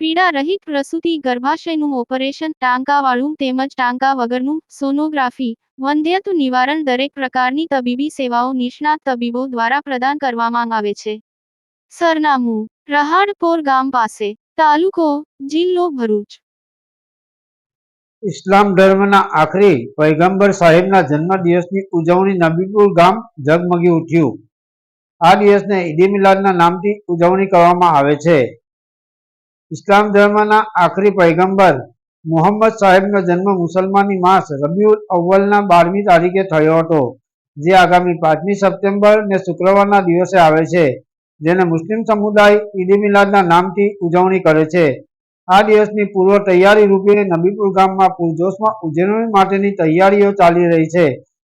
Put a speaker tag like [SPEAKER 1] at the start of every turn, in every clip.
[SPEAKER 1] પીડા રહિત પ્રસૂતિ, ગર્ભાશયનું ઓપરેશન, ટાંકાવાળું તેમજ ટાંકા વગરનું સોનોગ્રાફી વંધ્યત્વ નિવારણ દરેક પ્રકારની તબીબી સેવાઓ નિષ્ણાત તબીબો દ્વારા પ્રદાન કરવામાં આવે છે. સરનામું, રહાડપોર ગામ પાસે, તાલુકો, જિલ્લો ભરૂચ.
[SPEAKER 2] ઇસ્લામ ધર્મના આખરી પૈગંબર સાહેબના જન્મદિવસની ઉજવણી નબીપુર ગામ ઝગમગી ઉઠ્યું. આ દિવસને ઈદી મિલાદના નામથી ઉજવણી કરવામાં આવે છે. ઇસ્લામ ધર્મના આખરી પૈગંબર મોહમ્મદ સાહેબનો જન્મ મુસલમાની માસ રબિયુલ અવ્વલના બારમી તારીખે થયો હતો, જે આગામી પાંચમી સપ્ટેમ્બર ને શુક્રવારના દિવસે આવે છે, જેને મુસ્લિમ સમુદાય ઈદ મિલાદના નામથી ઉજવણી કરે છે. આ દિવસની પૂર્વ તૈયારી રૂપે નબીપુર ગામમાં પૂરજોશમાં ઉજવણી માટેની તૈયારીઓ ચાલી રહી છે.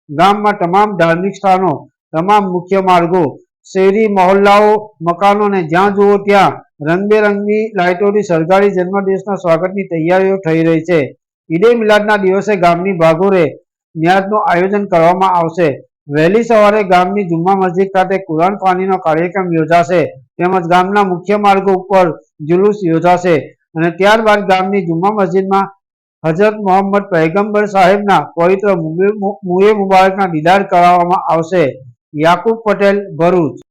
[SPEAKER 2] ગામમાં તમામ ધાર્મિક સ્થાનો, તમામ મુખ્ય માર્ગો, શેરી, મહોલ્લાઓ, મકાનોને જ્યાં જુઓ ત્યાં રંગબેરંગી લાઇટોથી સરકારી જન્મદિવસના સ્વાગતની તૈયારીઓ થઈ રહી છે. ઈદે મિલાદના દિવસે ગામની ભાગોરે ન્યાજનું આયોજન કરવામાં આવશે. વહેલી સવારે ગામની જુમ્મા મસ્જિદ ખાતે કુરાન પાણીનો કાર્યક્રમ યોજાશે. તેમજ ગામના મુખ્ય માર્ગો ઉપર જુલુસ યોજાશે. અને ત્યારબાદ ગામની જુમ્મા મસ્જિદમાં હજરત મોહમ્મદ પૈગંબર સાહેબના પવિત્ર મુએ મુબારકના દીદાર કરાવવામાં આવશે. યાકુબ પટેલ, ભરૂચ.